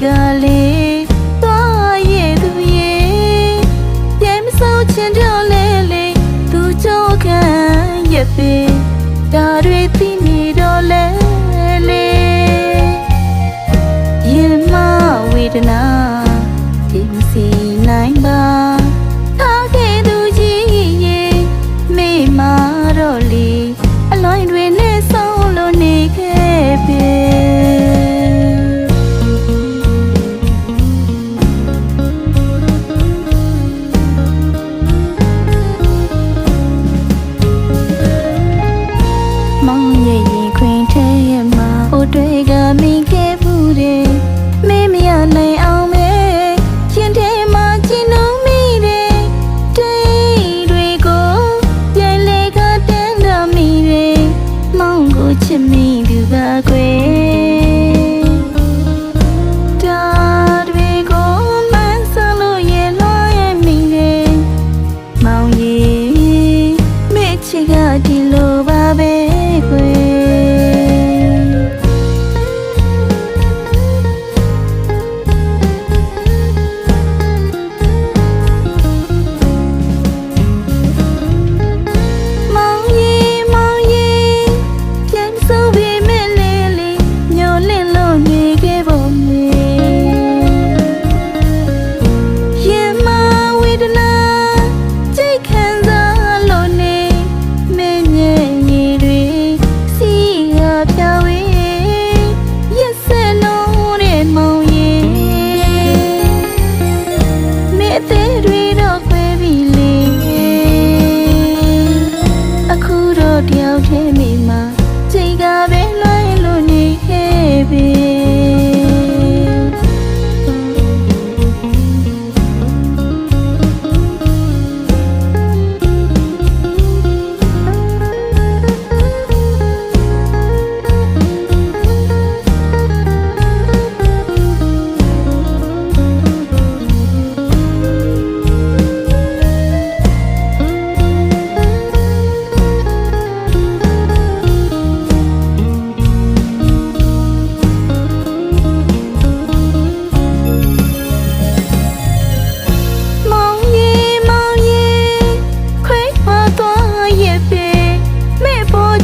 一个。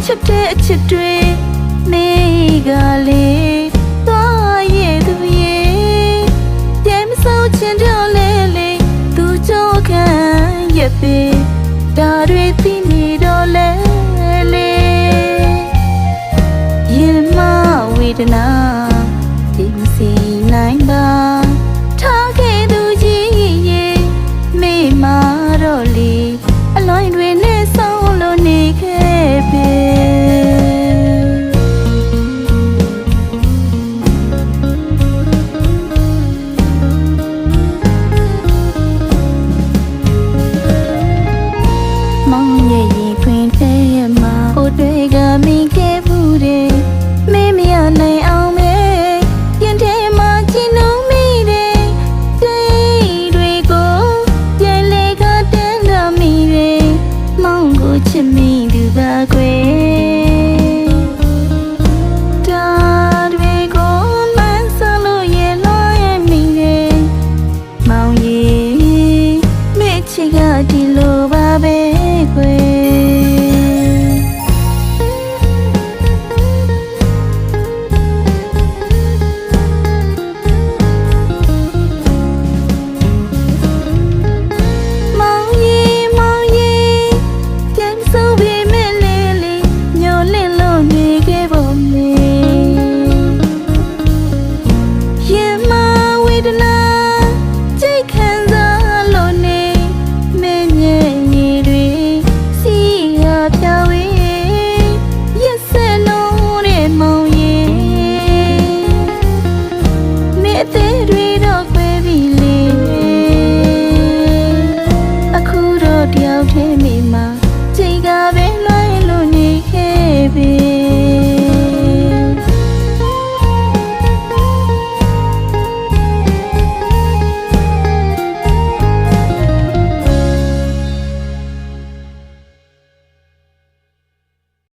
ချစ်တဲ့အချစ်တွေနေကလေးသွားရဲ့သူရဲ့တဲမဆောက်ချင်တော့လေလေသူကြောခံရပေဒါတွေသိ